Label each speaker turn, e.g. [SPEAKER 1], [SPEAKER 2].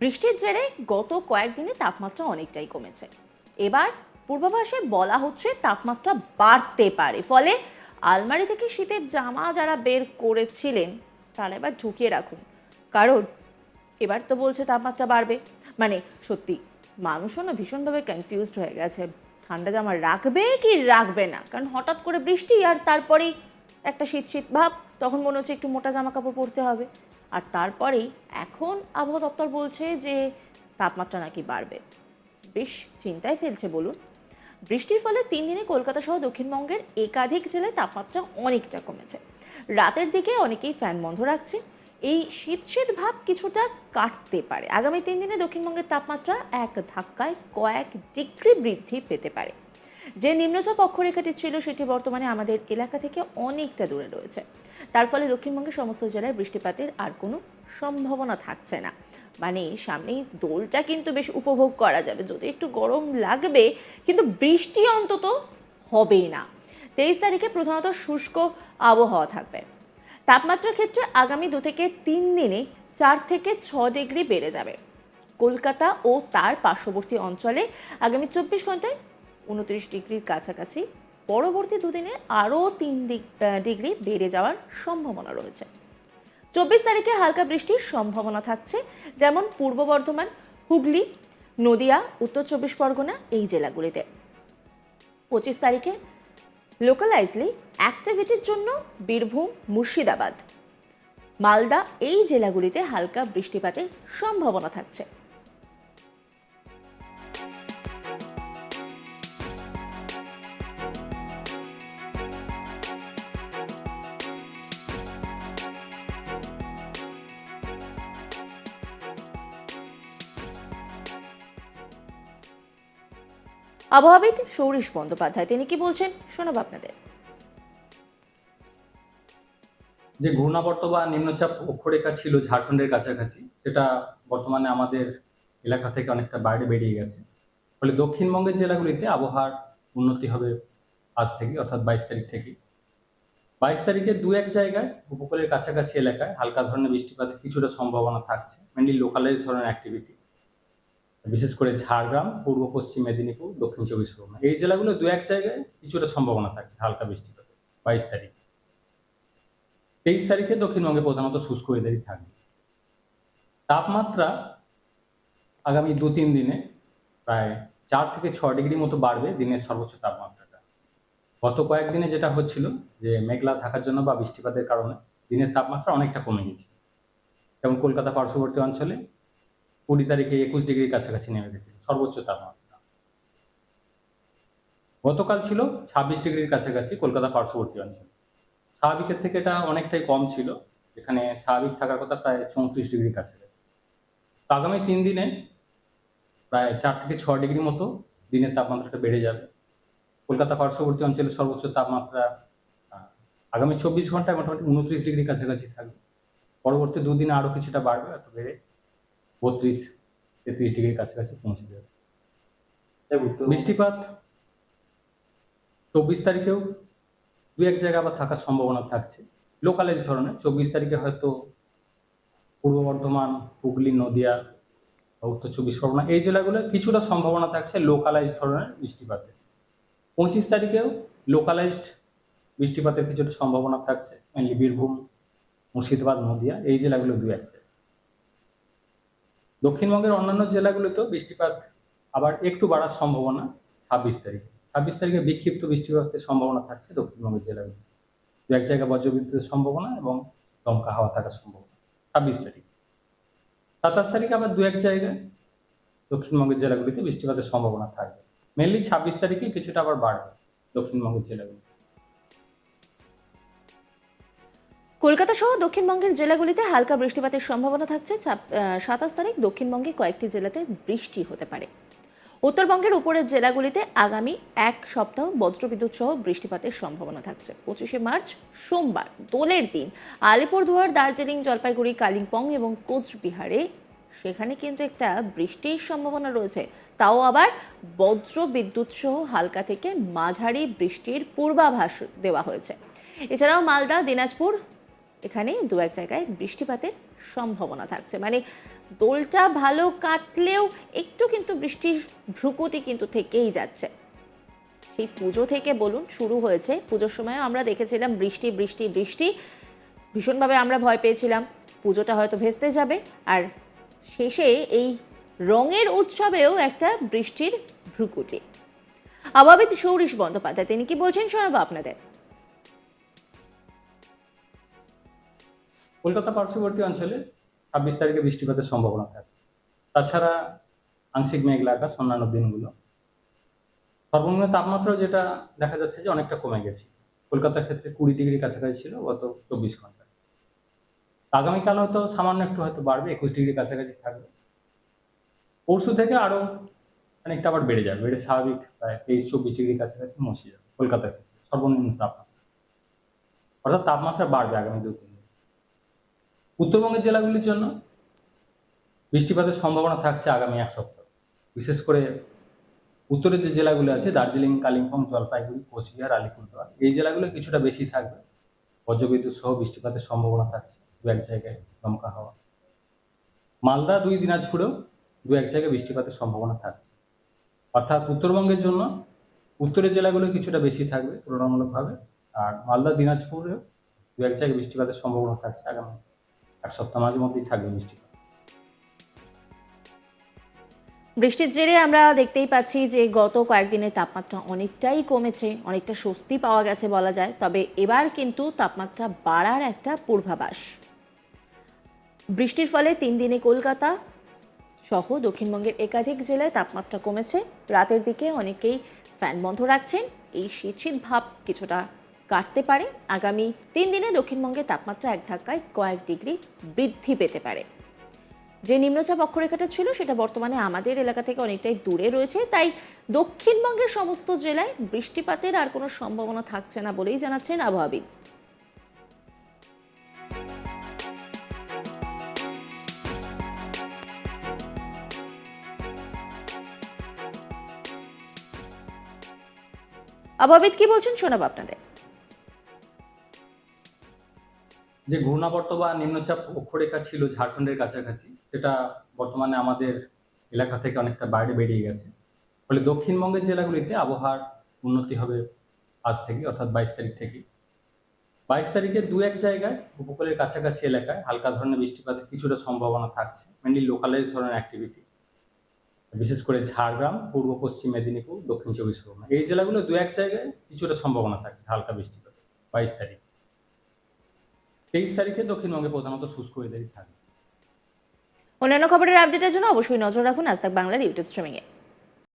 [SPEAKER 1] বৃষ্টির জেরে গত কয়েকদিনে তাপমাত্রা অনেকটাই কমেছে। এবার পূর্বাভাসে বলা হচ্ছে তাপমাত্রা বাড়তে পারে। ফলে আলমারি থেকে শীতের জামা যারা বের করেছিলেন, তারা এবার ঢুকিয়ে রাখুন। কারণ এবার তো বলছে তাপমাত্রা বাড়বে। মানে সত্যি, মানুষও না ভীষণভাবে কনফিউজড হয়ে গেছে। ঠান্ডা জামা রাখবে কি রাখবে না? কারণ হঠাৎ করে বৃষ্টি আর তারপরেই একটা শীত শীত ভাব, তখন মনে হচ্ছে একটু মোটা জামা কাপড় পরতে হবে। আর তারপরেই এখন আবহাওয়া দপ্তর বলছে যে তাপমাত্রা নাকি বাড়বে। বেশ চিন্তায় ফেলছে বলুন। বৃষ্টির ফলে তিন দিনে কলকাতা সহ দক্ষিণবঙ্গের একাধিক জেলায় তাপমাত্রা অনেকটা কমেছে। রাতের দিকে অনেকেই ফ্যান বন্ধ রাখছে। এই শীত শীত ভাব কিছুটা কাটতে পারে। আগামী তিন দিনে দক্ষিণবঙ্গের তাপমাত্রা এক ধাক্কায় কয়েক ডিগ্রি বৃদ্ধি পেতে পারে। যে নিম্নচাপ অক্ষরেখাটি ছিল, সেটি বর্তমানে আমাদের এলাকা থেকে অনেকটা দূরে রয়েছে। তার ফলে দক্ষিণবঙ্গের সমস্ত জেলায় বৃষ্টিপাতের আর কোনো সম্ভাবনা থাকছে না। মানে সামনেই দোলটা কিন্তু বেশ উপভোগ করা যাবে। যদি একটু গরম লাগবে, কিন্তু বৃষ্টি অন্তত হবেই না। তেইশ তারিখে প্রধানত শুষ্ক আবহাওয়া থাকবে। তাপমাত্রার ক্ষেত্রে আগামী দু থেকে তিন দিনে চার থেকে ছ ডিগ্রি বেড়ে যাবে। কলকাতা ও তার পার্শ্ববর্তী অঞ্চলে আগামী চব্বিশ ঘন্টায় উনত্রিশ ডিগ্রির কাছাকাছি পরবর্তী দুদিনে আরও তিন ডিগ্রি বেড়ে যাওয়ার সম্ভাবনা রয়েছে। চব্বিশ তারিখে হালকা বৃষ্টির সম্ভাবনা থাকছে, যেমন পূর্ব বর্ধমান, হুগলি, নদিয়া, উত্তর চব্বিশ পরগনা এই জেলাগুলিতে। পঁচিশ তারিখে লোকালাইজলি অ্যাক্টিভিটির জন্য বীরভূম, মুর্শিদাবাদ, মালদা এই জেলাগুলিতে হালকা বৃষ্টিপাতের সম্ভাবনা থাকছে। আবহাওয়াবিদ সৌরিশ বন্দ্যোপাধ্যায়। তিনি কি বলছেন? শোনাব আপনাদের।
[SPEAKER 2] যে ঘূর্ণাবর্ত বা নিম্নচাপ অক্ষরেখা ছিল ঝাড়খণ্ডের কাছাকাছি, সেটা বর্তমানে আমাদের এলাকা থেকে অনেকটা বাইরে বেরিয়ে গেছে। ফলে দক্ষিণবঙ্গের জেলাগুলিতে আবহাওয়ার উন্নতি হবে আজ থেকে, অর্থাৎ বাইশ তারিখ থেকে। বাইশ তারিখে দু এক জায়গায় উপকূলের কাছাকাছি এলাকায় হালকা ধরনের বৃষ্টিপাতের কিছুটা সম্ভাবনা থাকছে মেনলি লোকালাইজ ধরনের অ্যাক্টিভিটি বিশেষ করে ঝাড়গ্রাম, পূর্ব, পশ্চিম মেদিনীপুর, দক্ষিণ চব্বিশ পরগনা। এই জেলাগুলো দু এক জায়গায় কিছুটা সম্ভাবনা থাকছে, হালকা বৃষ্টিপাত, বাইশ তারিখ। তেইশ তারিখে দক্ষিণবঙ্গে প্রধানত শুষ্ক ওয়েদারই থাকবে। তাপমাত্রা আগামী দু তিন দিনে প্রায় চার থেকে ছ ডিগ্রি মতো বাড়বে দিনের সর্বোচ্চ তাপমাত্রাটা। গত কয়েকদিনে যেটা হচ্ছিল যে মেঘলা থাকার জন্য বা বৃষ্টিপাতের কারণে দিনের তাপমাত্রা অনেকটা কমে গেছে। যেমন কলকাতা পার্শ্ববর্তী অঞ্চলে কুড়ি তারিখে একুশ ডিগ্রির কাছাকাছি নেমে গেছে, সর্বোচ্চ তাপমাত্রা। গতকাল ছিল ছাব্বিশ ডিগ্রির কাছাকাছি, কলকাতা পার্শ্ববর্তী অঞ্চলে। স্বাভাবিকের থেকে এটা অনেকটাই কম ছিল এখানে স্বাভাবিক থাকার কথা প্রায় চৌত্রিশ ডিগ্রির কাছাকাছি। তো আগামী তিন দিনে প্রায় চার থেকে ছ ডিগ্রি মতো দিনের তাপমাত্রাটা বেড়ে যাবে। কলকাতা পার্শ্ববর্তী অঞ্চলের সর্বোচ্চ তাপমাত্রা আগামী চব্বিশ ঘন্টায় মোটামুটি উনত্রিশ ডিগ্রির কাছাকাছি থাকবে। পরবর্তী দুদিনে আরও কিছুটা বাড়বে এত বেড়ে বত্রিশ তেত্রিশ ডিগ্রির কাছাকাছি পৌঁছে যাবে। বৃষ্টিপাত চব্বিশ তারিখেও দু এক জায়গায় আবার থাকার সম্ভাবনা থাকছে। লোকালাইজ ধরনের চব্বিশ তারিখে হয়তো পূর্ব বর্ধমান হুগলি নদিয়া উত্তর চব্বিশ পরগনা এই জেলাগুলো কিছুটা সম্ভাবনা থাকছে লোকালাইজ ধরনের বৃষ্টিপাতের পঁচিশ তারিখেও লোকালাইজড বৃষ্টিপাতের কিছুটা সম্ভাবনা থাকছে মেনলি বীরভূম মুর্শিদাবাদ নদিয়া এই জেলাগুলো দু এক জায়গায়। দক্ষিণবঙ্গের অন্যান্য জেলাগুলোতেও বৃষ্টিপাত আবার একটু বাড়ার সম্ভাবনা ছাব্বিশ তারিখে। ছাব্বিশ তারিখে বিক্ষিপ্ত বৃষ্টিপাতের সম্ভাবনা থাকছে দক্ষিণবঙ্গের জেলাগুলো দু এক জায়গায় বজ্রবিদ্যুতের সম্ভাবনা এবং দমকা হাওয়া থাকার সম্ভাবনা। ছাব্বিশ তারিখ। সাতাশ তারিখে আবার দু এক জায়গায় দক্ষিণবঙ্গের জেলাগুলিতে বৃষ্টিপাতের সম্ভাবনা থাকবে। মেনলি ছাব্বিশ তারিখে কিছুটা আবার বাড়বে দক্ষিণবঙ্গের জেলাগুলি
[SPEAKER 1] কলকাতা সহ দক্ষিণবঙ্গের জেলাগুলিতে হালকা বৃষ্টিপাতের সম্ভাবনা থাকছে। সাতাশ তারিখ দক্ষিণবঙ্গে কয়েকটি জেলাতে বৃষ্টি হতে পারে। উত্তরবঙ্গের উপরের জেলাগুলিতে আগামী এক সপ্তাহ বজ্রবিদ্যুৎ সহ বৃষ্টিপাতের সম্ভাবনা থাকছে। পঁচিশে মার্চ, সোমবার, দোলের দিন, আলিপুরদুয়ার, দার্জিলিং, জলপাইগুড়ি, কালিম্পং এবং কোচবিহারে সেখানে কিন্তু একটা বৃষ্টির সম্ভাবনা রয়েছে। তাও আবার বজ্র বিদ্যুৎ সহ হালকা থেকে মাঝারি বৃষ্টির পূর্বাভাস দেওয়া হয়েছে। এছাড়াও মালদা, দিনাজপুর এখানে দু এক জায়গায় বৃষ্টিপাতের সম্ভাবনা থাকছে। মানে দোলটা ভালো কাটলেও একটু কিন্তু বৃষ্টির ভ্রুকুটি কিন্তু থেকেই যাচ্ছে। সেই পুজো থেকে বলুন, শুরু হয়েছে। পুজোর সময় আমরা দেখেছিলাম বৃষ্টি বৃষ্টি বৃষ্টি। ভীষণভাবে আমরা ভয় পেয়েছিলাম। পুজোটা হয়তো ভেস্তে যাবে। আর শেষে এই রঙের উৎসবেও একটা বৃষ্টির ভ্রুকুটি আবাবিদ সৌরিশ বন্দ্যোপাধ্যায়, তিনি কি বলছেন শোনাবো আপনাদের?
[SPEAKER 2] কলকাতা পার্শ্ববর্তী অঞ্চলে ছাব্বিশ তারিখে বৃষ্টিপাতের সম্ভাবনা থাকছে। তাছাড়া আংশিক মেঘলা আকাশ অন্যান্য দিনগুলো। সর্বনিম্ন তাপমাত্রা যেটা দেখা যাচ্ছে যে অনেকটা কমে গেছে। কলকাতার ক্ষেত্রে কুড়ি ডিগ্রি কাছাকাছি ছিল গত চব্বিশ ঘণ্টা। আগামীকাল হয়তো সামান্য একটু হয়তো বাড়বে, একুশ ডিগ্রি কাছাকাছি থাকবে। পরশু থেকে আরও অনেকটা আবার বেড়ে যাবে, বেড়ে স্বাভাবিক প্রায় তেইশ চব্বিশ ডিগ্রি কাছাকাছি মসে যাবে কলকাতার ক্ষেত্রে সর্বনিম্ন তাপমাত্রা। অর্থাৎ তাপমাত্রা বাড়বে আগামী দু উত্তরবঙ্গের জেলাগুলির জন্য বৃষ্টিপাতের সম্ভাবনা থাকছে আগামী এক সপ্তাহ। বিশেষ করে উত্তরের যে জেলাগুলো আছে, দার্জিলিং, কালিম্পং, জলপাইগুড়ি, কোচবিহার, আলিপুরদুয়ার, এই জেলাগুলো কিছুটা বেশি থাকবে। বজ্রবিদ্যুৎ সহ বৃষ্টিপাতের সম্ভাবনা থাকছে দু এক জায়গায় দমকা হওয়া। মালদা, দুই দিনাজপুরেও দু এক জায়গায় বৃষ্টিপাতের সম্ভাবনা থাকছে। অর্থাৎ উত্তরবঙ্গের জন্য উত্তরের জেলাগুলো কিছুটা বেশি থাকবে তুলনামূলকভাবে, আর মালদা, দিনাজপুরেও দু এক জায়গায় বৃষ্টিপাতের সম্ভাবনা থাকছে আগামী এক সপ্তাহ মাঝে মধ্যেই থাকবে বৃষ্টিপাত
[SPEAKER 1] বৃষ্টির জেরে আমরা দেখতেই পাচ্ছি যে গত কয়েকদিনের তাপমাত্রা অনেকটাই কমেছে, অনেকটা স্বস্তি পাওয়া গেছে বলা যায়, তবে এবার কিন্তু তাপমাত্রা বাড়ার একটা পূর্বাভাস। বৃষ্টির ফলে তিন দিনে কলকাতা সহ দক্ষিণবঙ্গের একাধিক জেলায় তাপমাত্রা কমেছে। রাতের দিকে অনেকেই ফ্যান বন্ধ রাখছেন। এই শীত শীত ভাব কিছুটা কাটতে পারে। আগামী তিন দিনে দক্ষিণবঙ্গের তাপমাত্রা এক ধাক্কায় কয়েক ডিগ্রি বৃদ্ধি পেতে পারে। যে নিম্নচাপ অক্ষরেখাটা ছিল, সেটা বর্তমানে আমাদের এলাকা থেকে অনেকটাই দূরে রয়েছে। তাই দক্ষিণবঙ্গের সমস্ত জেলায় বৃষ্টিপাতের আর কোনো সম্ভাবনা থাকছে না বলেই জানাচ্ছেন আবহাওয়াবিদ। আবহাওয়াবিদ কি বলছেন শোনাবো আপনাদের।
[SPEAKER 2] যে ঘূর্ণাবর্ত বা নিম্নচাপ অক্ষরেখা ছিল ঝাড়খণ্ডের কাছাকাছি, সেটা বর্তমানে আমাদের এলাকা থেকে অনেকটা বাইরে বেরিয়ে গেছে। ফলে দক্ষিণবঙ্গের জেলাগুলিতে আবহাওয়ার উন্নতি হবে আজ থেকে, অর্থাৎ বাইশ তারিখ থেকে। বাইশ তারিখে দু এক জায়গায়, উপকূলের কাছাকাছি এলাকায় হালকা ধরনের বৃষ্টিপাতের কিছুটা সম্ভাবনা থাকছে মেনলি লোকালাইজ ধরনের অ্যাক্টিভিটি বিশেষ করে ঝাড়গ্রাম, পূর্ব, পশ্চিম মেদিনীপুর, দক্ষিণ চব্বিশ পরগনা। এই জেলাগুলো দু এক জায়গায় কিছুটা সম্ভাবনা থাকছে হালকা বৃষ্টিপাত, বাইশ তারিখ। তেইশ তারিখে দক্ষিণবঙ্গে প্রধানত শুষ্ক ওয়েদারই থাকবে।
[SPEAKER 1] অন্যান্য খবরের আপডেটের জন্য অবশ্যই নজর রাখুন আজ বাংলার ইউটিউব স্ট্রিমিংয়ে